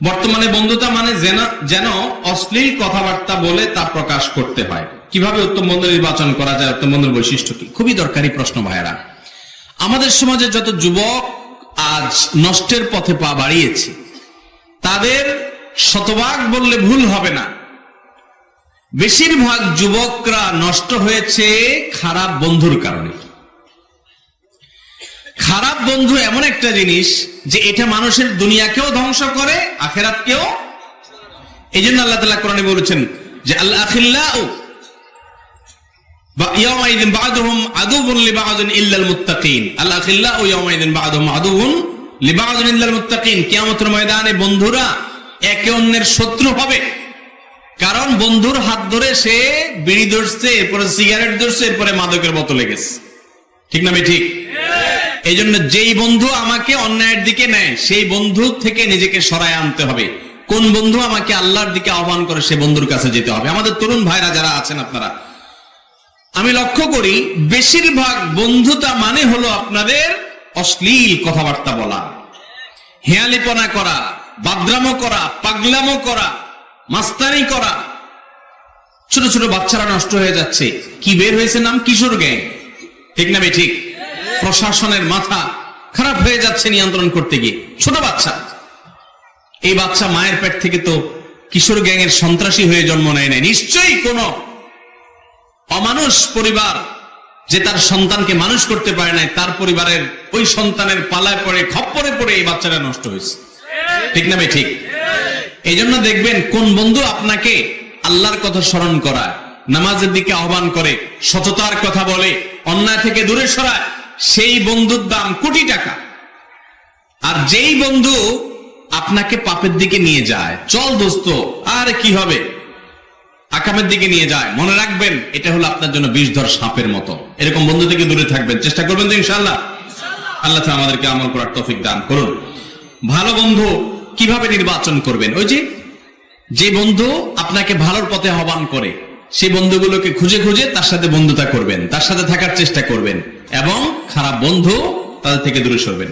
বর্তমানে বন্ধুতা মানে যেন যেন অশ্লীল কথাবার্তা বলে তা প্রকাশ করতে হয়। কীভাবে উত্তম বন্ধু নির্বাচন করা যায়, উত্তম বন্ধুর বৈশিষ্ট্য কি? খুবই দরকারি প্রশ্ন, ভাইয়েরা। আমাদের সমাজে যত যুবক আজ নষ্টের পথে পা বাড়িয়েছে, তাদের শতভাগ বললে ভুল হবে না। বেশিরভাগ যুবকরা নষ্ট হয়েছে খারাপ বন্ধুর কারণে। খারাপ বন্ধু এমন একটা জিনিস যে এটা মানুষের দুনিয়াকেও ধ্বংস করে, আখেরাতকেও। এই জন্য আল্লাহ তালা কোরআনে বলেছেন যে আল্লাহ শত্রু হবে। কারণ বন্ধুর হাত ধরে সে বিড়ি ধরছে, এরপরে সিগারেট ধরছে, এরপরে মাদকের বোতলে গেছে। ঠিক না ঠিক? এই জন্য যেই বন্ধু আমাকে অন্যায়ের দিকে নেয়, সেই বন্ধু থেকে নিজেকে সরায় আনতে হবে। কোন বন্ধু আমাকে আল্লাহর দিকে আহ্বান করে, সে বন্ধুর কাছে যেতে হবে। আমাদের তরুণ ভাইরা যারা আছেন আপনারা, আমি লক্ষ্য করি, বেশিরভাগ বন্ধুতা মানে হলো আপনাদের অশ্লীল কথাবার্তা বলা। হেয়ালিপনা করা, বাদ্রামো করা, পাগলামো করা, মাস্তানি করা। ছোট ছোট বাচ্চারা নষ্ট হয়ে যাচ্ছে। কি বের হয়েছে নাম? কিশোর গ্যাং। ঠিক না ভাই ঠিক? প্রশাসনের মাথা খারাপ হয়ে যাচ্ছে নিয়ন্ত্রণ করতে গিয়ে। ছোট বাচ্চা। এই বাচ্চা মায়ের পেট থেকে তো কিশোর গ্যাংয়ের সন্ত্রাসী হয়ে জন্ম নেয় নাই। নিশ্চয়ই কোন অমানুষ পরিবার যে তার সন্তানকে মানুষ করতে পারে নাই, তার পরিবারের ওই সন্তানের পালায় পড়ে, খপ্পরে পড়ে এই বাচ্চাটা নষ্ট হয়েছে। ঠিক না ভাই, ঠিক? এই জন্য দেখবেন কোন বন্ধু আপনাকে আল্লাহর কথা স্মরণ করায়, নামাজের দিকে আহ্বান করে, সততার কথা বলে, অন্যায় থেকে দূরে সরায়। সেই বন্ধুর দাম কোটি টাকা। আর যেই বন্ধু আপনাকে পাপের দিকে নিয়ে যায়, চল দোস্ত, আর কি হবে? আকামের দিকে নিয়ে যায়, মনে রাখবেন, এটা হলো আপনার জন্য বিষধর সাপের মতো। এরকম বন্ধু থেকে দূরে থাকবেন, চেষ্টা করবেন তো ইনশাল্লাহ আল্লাহ আমাদেরকে আমল করার তৌফিক দান করুন। ভালো বন্ধু কীভাবে নির্বাচন করবেন? ওই যে যে বন্ধু আপনাকে ভালোর পথে আহ্বান করে সেই বন্ধুগুলোকে খুঁজে খুঁজে তার সাথে বন্ধুতা করবেন, তার সাথে থাকার চেষ্টা করবেন এবং খারাপ বন্ধু তাদের থেকে দূরে সরবেন।